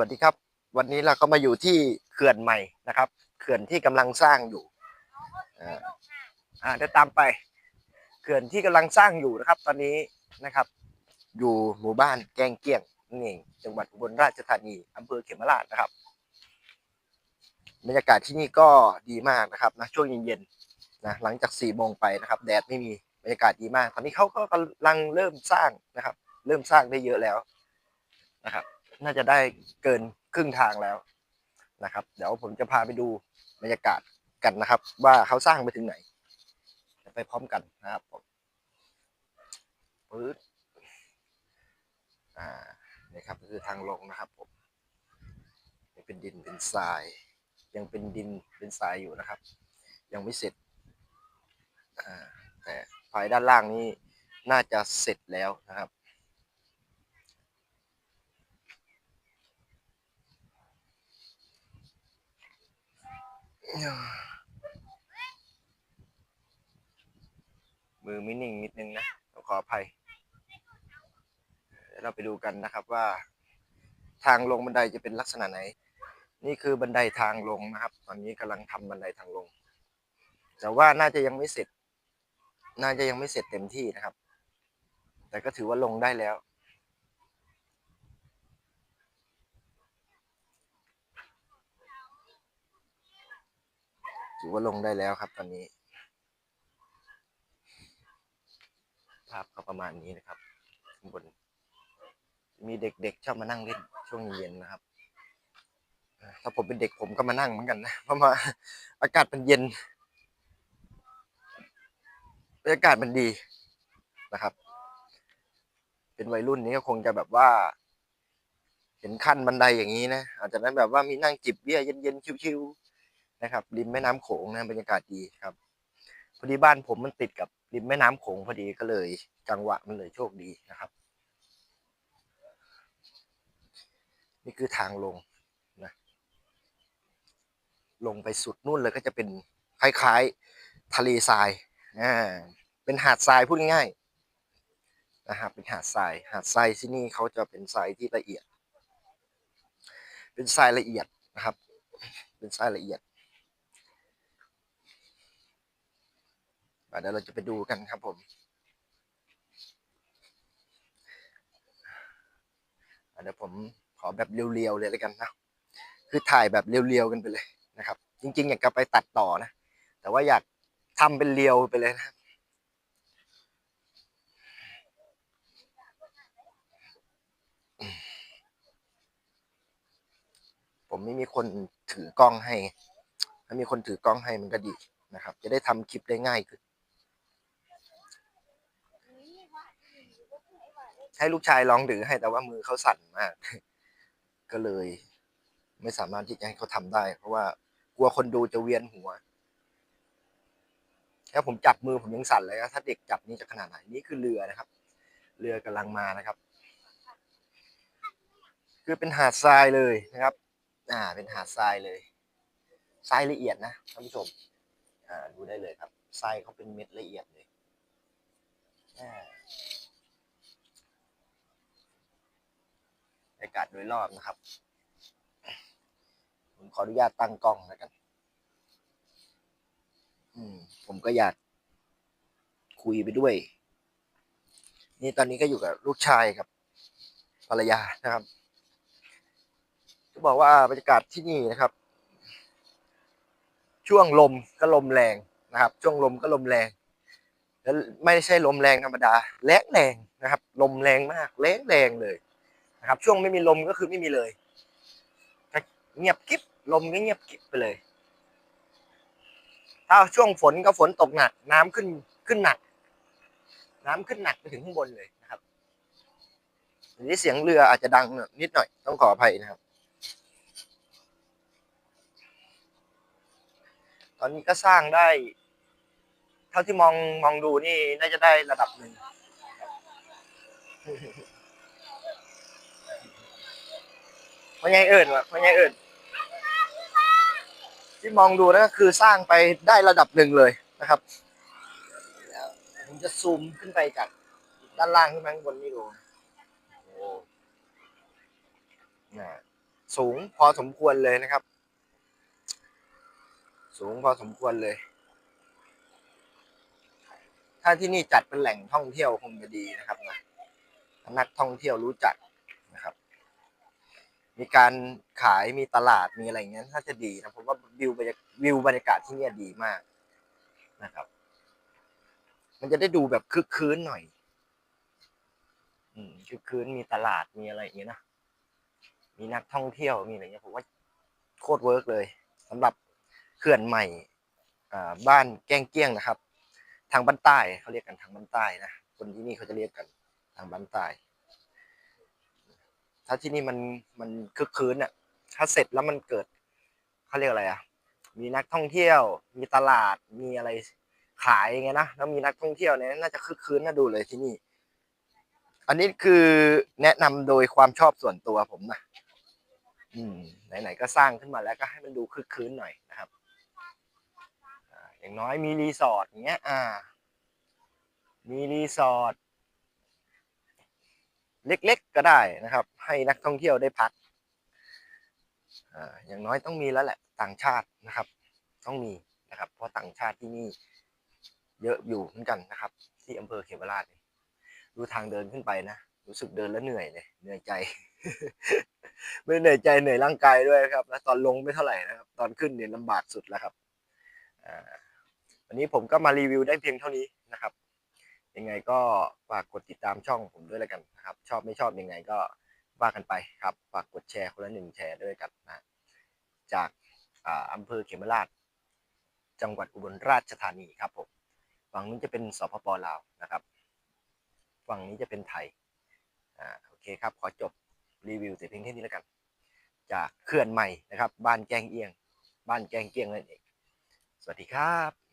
วัสดีครับ วันนี้เราก็มาอยู่ที่เขื่อนใหม่นะครับ เขื่อนที่กำลังสร้างอยู่อ่าอ่าเดี๋ยวตามไป เขื่อนที่กำลังสร้างอยู่นะครับ ตอนนี้นะครับ อยู่หมู่บ้านแกงเกี้ยงนั่จังหวัดอุบลราชธานีอำเภอเขมราชนะครับบรรยากาศที่นี่ก็ดีมากนะครับนะช่วงเย็นๆนะหลังจากสี่โมงไปนะครับ แดดไม่มีบรรยากาศดีมาก ตอนนี้เขาก็กำลังเริ่มสร้างนะครับ เริ่มสร้างได้เยอะแล้วนะครับ น่าจะได้เกินครึ่งทางแล้วนะครับ เดี๋ยวผมจะพาไปดูบรรยากาศกันนะครับ ว่าเขาสร้างไปถึงไหนไปพร้อมกันนะครับผมปึ๊ดอ่านี่ครับคือทางลงนะครับผมยังเป็นดินเป็นทราย ยังเป็นดินเป็นทรายอยู่นะครับ ยังไม่เสร็จอ่าแต่ภายด้านล่างนี้น่าจะเสร็จแล้วนะครับ มือไม่นิ่งนิดนึงนะขออภัยเดี๋ยวเราไปดูกันนะครับว่า ทางลงบันไดจะเป็นลักษณะไหน นี่คือบันไดทางลงนะครับ ตอนนี้กำลังทำบันไดทางลง แต่ว่าน่าจะยังไม่เสร็จ น่าจะยังไม่เสร็จเต็มที่นะครับ แต่ก็ถือว่าลงได้แล้ว ถือว่าลงได้แล้วครับตอนนี้ ภาพก็ประมาณนี้นะครับข้างบน มีเด็กๆชอบมานั่งเล่นช่วงเย็นนะครับถ้าผมเป็นเด็กผมก็มานั่งเหมือนกันนะเพราะว่าอากาศมันเย็นบรรยากาศมันดีนะครับ เป็นวัยรุ่นนี้ก็คงจะแบบว่า เห็นขั้นบันไดอย่างนี้นะอาจจะนั้นแบบว่ามีนั่งจิบเบียร์เย็นๆชิวๆ นะครับ ริมแม่น้ำโขงนะบรรยากาศดีครับ พอดีบ้านผมมันติดกับริมแม่น้ำโขงพอดีก็เลยจังหวะมันเลยโชคดีนะครับ นี่คือทางลงนะ ลงไปสุดนู่นเลยก็จะเป็นคล้ายๆทะเลทรายอ่าเป็นหาดทรายพูดง่ายๆนะครับเป็นหาดทราย หาดทรายที่นี่เขาจะเป็นทรายที่ละเอียด เป็นทรายละเอียดนะครับ เป็นทรายละเอียด อะ เดี๋ยวเราจะไปดูกันครับผมเดี๋ยวผมขอแบบเรียวๆเลยแล้วกันนะ คือถ่ายแบบเรียวๆกันไปเลยนะครับ จริง ๆ อยากจะไปตัดต่อนะ แต่ว่าอยากทำเป็นเรียวไปเลยนะผมไม่มีคนถือกล้องให้ ถ้ามีคนถือกล้องให้มันก็ดีนะครับ จะได้ทำคลิปได้ง่ายขึ้น ให้ลูกชายลองถือให้แต่ว่ามือเขาสั่นมาก ก็เลย ไม่สามารถที่จะให้เขาทำได้ เพราะว่ากลัวคนดูจะเวียนหัวแค่ผมจับมือผมยังสั่นเลยนะถ้าเด็กจับนี่จะขนาดไหนนี่คือเรือนะครับ เรือกำลังมานะครับ คือเป็นหาดทรายเลยนะครับ อ่า เป็นหาดทรายเลยทรายละเอียดนะท่านผู้ชม อ่า ดูได้เลยครับทรายเขาเป็นเม็ดละเอียดเลยอ่า รยากาศโดยรอบนะครับผมขออนุญาตตั้งกล้องแล้วกัน อืม ผมก็อยากคุยไปด้วย นี่ตอนนี้ก็อยู่กับลูกชายกับภรรยานะครับจะบอกว่าบรรยากาศที่นี่นะครับ ช่วงลมก็ลมแรงนะครับ ช่วงลมก็ลมแรง แล้วไม่ใช่ลมแรงธรรมดา แรงแรงนะครับ ลมแรงมาก แรงแรงเลย นะครับ ช่วงไม่มีลมก็คือไม่มีเลยเงียบกิ๊บลมก็เงียบกิ๊บไปเลย ถ้าช่วงฝนก็ฝนตกหนัก น้ำขึ้นขึ้นหนัก น้ำขึ้นหนักไปถึงข้างบนเลยนะครับอันนี้เสียงเรืออาจจะดังนิดหน่อย ต้องขออภัยนะครับ ตอนนี้ก็สร้างได้ เท่าที่มองมองดูนี่น่าจะได้ระดับหนึ่ง เพราะไงเอิญวะเพราะไงเอิญที่มองดูนะก็คือสร้างไปได้ระดับหนึ่งเลยนะครับผมจะซูมขึ้นไปจากด้านล่างขึ้นมาข้างบนนี่ดูโอ้น่ะสูงพอสมควรเลยนะครับ สูงพอสมควรเลย ถ้าที่นี่จัดเป็นแหล่งท่องเที่ยวคงจะดีนะครับนะนักท่องเที่ยวรู้จัก มีการขายมีตลาดมีอะไรอย่างเงี้ยถ้าจะดีนะผมว่าวิวบรรยากวิวบรรยากาศที่เนี่ยดีมากนะครับ มันจะได้ดูแบบคึกคืนหน่อย อืมคึกคืนมีตลาดมีอะไรอย่างเงี้ยนะมีนักท่องเที่ยวมีอะไรเงี้ยผมว่าโคตรเวิร์กเลยสำหรับเขื่อนใหม่บ้านแก้งเกี้ยงนะครับ ทางบ้านใต้เขาเรียกกันทางบ้านใต้นะคนที่นี่เขาจะเรียกกันทางบ้านใต้ ถ้าที่นี่มันมันคึกคืนอะ ถ้าเสร็จแล้วมันเกิดเขาเรียกอะไรอะ มีนักท่องเที่ยว มีตลาด มีอะไรขายอย่างเงี้ยนะ แล้วมีนักท่องเที่ยวเนี่ยน่าจะคึกคืนน่าดูเลยที่นี่ อันนี้คือแนะนำโดยความชอบส่วนตัวผมนะอืมไหนๆก็สร้างขึ้นมาแล้วก็ให้มันดูคึกคืนหน่อยนะครับอ่าอย่างน้อยมีรีสอร์ทอย่างเงี้ย อ่า มีรีสอร์ท เล็ก ๆ ก็ได้นะครับ ให้นักท่องเที่ยวได้พักอย่างน้อยต้องมีแล้วแหละต่างชาตินะครับ ต้องมีนะครับ เพราะต่างชาติที่นี่เยอะอยู่เหมือนกันนะครับ ที่อำเภอเขมราชดูทางเดินขึ้นไปนะรู้สึกเดินแล้วเหนื่อยเลยเหนื่อยใจ ไม่เหนื่อยใจเหนื่อยร่างกายด้วยครับ แล้วตอนลงไม่เท่าไหร่นะครับ ตอนขึ้นเนี่ยลำบากสุดแล้วครับวันนี้ผมก็มารีวิวได้เพียงเท่านี้นะครับ ยังไงก็ฝากกดติดตามช่องผมด้วยแล้วกันนะครับ ชอบไม่ชอบยังไงก็ว่ากันไปครับ ฝากกดแชร์คนละหนึ่งแชร์ด้วยกันนะจากอำเภอเขมราช จังหวัดอุบลราชธานีครับผมฝั่งนู้นจะเป็นสปปลาวนะครับ ฝั่งนี้จะเป็นไทยอ่าโอเคครับ ขอจบรีวิวแต่เพียงแค่นี้แล้วกัน จากเขื่อนใหม่นะครับ บ้านแกงเอียง บ้านแกงเกียงนั่นเอง สวัสดีครับ